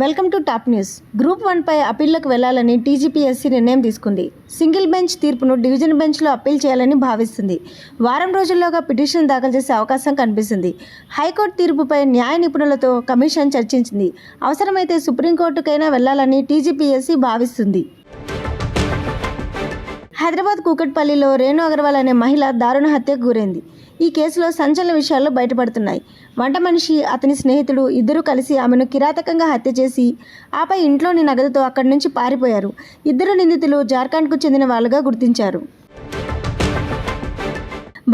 Welcome to top news. Group one పై అప్పీళ్ళకు వెళ్ళాలని TGPSC నిర్ణయం తీసుకుంది. సింగిల్ బెంచ్ తీర్పును డివిజన్ బెంచ్లో అప్పీల్ చేయాలని భావిస్తుంది. వారం రోజుల్లోగా పిటిషన్ దాఖలు చేసే అవకాశం కనిపిస్తుంది. హైకోర్టు తీర్పుపై న్యాయ నిపుణులతో కమిషన్ చర్చించింది. అవసరమైతే సుప్రీంకోర్టుకైనా వెళ్ళాలని టీజీపీఎస్సీ భావిస్తుంది. హైదరాబాద్ కూకట్పల్లిలో రేణు అగర్వాల్ అనే మహిళ దారుణ హత్యకు గురైంది. ఈ కేసులో సంచలన విషయాలు బయటపడుతున్నాయి. వంట మనిషి అతని స్నేహితుడు ఇద్దరూ కలిసి ఆమెను కిరాతకంగా హత్య చేసి ఆపై ఇంట్లోని నగదుతో అక్కడి నుంచి పారిపోయారు. ఇద్దరు నిందితులు జార్ఖండ్కు చెందిన వాళ్ళుగా గుర్తించారు.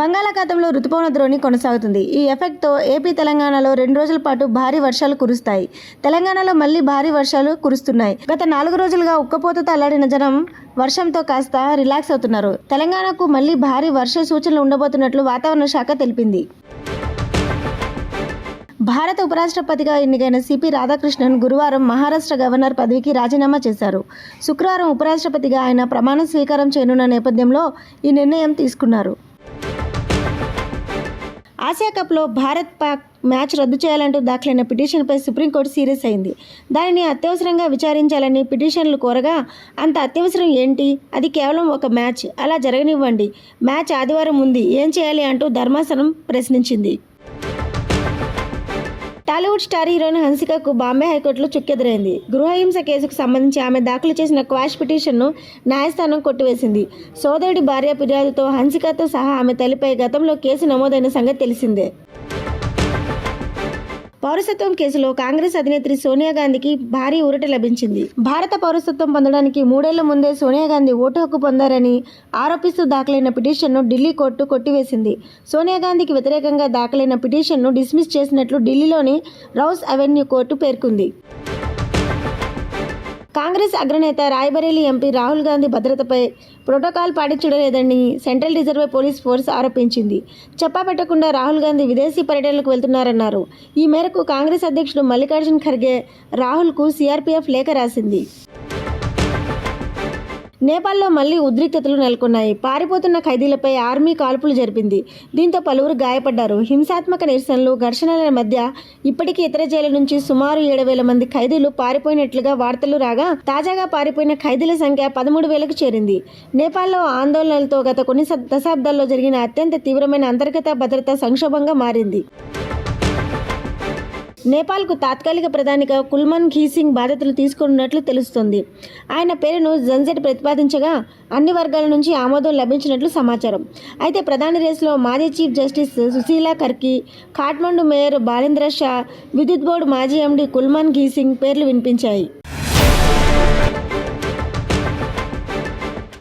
బంగాళాఖాతంలో రుతుపవన ద్రోణి కొనసాగుతుంది. ఈ ఎఫెక్ట్తో ఏపీ తెలంగాణలో రెండు రోజుల పాటు భారీ వర్షాలు కురుస్తాయి. తెలంగాణలో మళ్ళీ భారీ వర్షాలు కురుస్తున్నాయి. గత నాలుగు రోజులుగా ఉక్కపోతతో అల్లాడిన జనం వర్షంతో కాస్త రిలాక్స్ అవుతున్నారు. తెలంగాణకు మళ్ళీ భారీ వర్ష సూచనలు ఉండబోతున్నట్లు వాతావరణ శాఖ తెలిపింది. భారత ఉపరాష్ట్రపతిగా ఎన్నికైన సిపి రాధాకృష్ణన్ గురువారం మహారాష్ట్ర గవర్నర్ పదవికి రాజీనామా చేశారు. శుక్రవారం ఉపరాష్ట్రపతిగా ఆయన ప్రమాణ స్వీకారం చేయనున్న నేపథ్యంలో ఈ నిర్ణయం తీసుకున్నారు. ఆసియా కప్లో భారత్ పాక్ మ్యాచ్ రద్దు చేయాలంటూ దాఖలైన పిటిషన్పై సుప్రీంకోర్టు సీరియస్ అయింది. దానిని అత్యవసరంగా విచారించాలని పిటిషన్లు కోరగా అంత అత్యవసరం ఏంటి? అది కేవలం ఒక మ్యాచ్. అలా జరగనివ్వండి. మ్యాచ్ ఆదివారం ఉంది. ఏం చేయాలి అంటూ ధర్మాసనం ప్రశ్నించింది. టాలీవుడ్ స్టార్ హీరోయిన్ హన్సికకు బాంబే హైకోర్టులో చుక్కెదురైంది. గృహహింస కేసుకు సంబంధించి ఆమె దాఖలు చేసిన క్వాష్ పిటిషన్ను న్యాయస్థానం కొట్టివేసింది. సోదరుడి భార్య ఫిర్యాదుతో హన్సికతో సహా ఆమె తల్లిపై గతంలో కేసు నమోదైన సంగతి తెలిసిందే. పౌరసత్వం కేసులో కాంగ్రెస్ అధినేత్రి సోనియా గాంధీకి భారీ ఊరట లభించింది. భారత పౌరసత్వం పొందడానికి మూడేళ్ళ ముందే సోనియా గాంధీ ఓటు హక్కు పొందారని ఆరోపిస్తూ దాఖలైన పిటిషన్ను ఢిల్లీ కోర్టు కొట్టివేసింది. సోనియా గాంధీకి వ్యతిరేకంగా దాఖలైన పిటిషన్ను డిస్మిస్ చేసినట్లు ఢిల్లీలోని రౌస్ అవెన్యూ కోర్టు పేర్కొంది. కాంగ్రెస్ అగ్రనేత రాయ్బరేలీ ఎంపీ రాహుల్ గాంధీ భద్రతపై ప్రోటోకాల్ పాటించడలేదని సెంట్రల్ రిజర్వ్ పోలీస్ ఫోర్స్ ఆరోపించింది. చెప్పా పెట్టకుండా రాహుల్ గాంధీ విదేశీ పర్యటనలకు వెళ్తున్నారన్నారు. ఈ మేరకు కాంగ్రెస్ అధ్యక్షుడు మల్లికార్జున్ ఖర్గే రాహుల్కు సీఆర్పీఎఫ్ లేఖ రాసింది. నేపాల్లో మళ్ళీ ఉద్రిక్తతలు నెలకొన్నాయి. పారిపోతున్న ఖైదీలపై ఆర్మీ కాల్పులు జరిపింది. దీంతో పలువురు గాయపడ్డారు. హింసాత్మక నిరసనలు ఘర్షణల మధ్య ఇప్పటికీ ఇతర జైలు నుంచి సుమారు ఏడు వేల మంది ఖైదీలు పారిపోయినట్లుగా వార్తలు రాగా తాజాగా పారిపోయిన ఖైదీల సంఖ్య పదమూడు వేలకు చేరింది. నేపాల్లో ఆందోళనలతో గత కొన్ని దశాబ్దాల్లో జరిగిన అత్యంత తీవ్రమైన అంతర్గత భద్రతా సంక్షోభంగా మారింది. నేపాల్కు తాత్కాలిక ప్రధానిగా కుల్మన్ ఘీసింగ్ బాధ్యతలు తీసుకున్నట్లు తెలుస్తోంది. ఆయన పేరును జన్జెట్ ప్రతిపాదించగా అన్ని వర్గాల నుంచి ఆమోదం లభించినట్లు సమాచారం. అయితే ప్రధాని రేసులో మాజీ chief justice Sushila Karki Kathmandu mayor Balendra Shah విద్యుత్ బోర్డు మాజీ ఎండీ కుల్మన్ ఘీసింగ్ పేర్లు వినిపించాయి.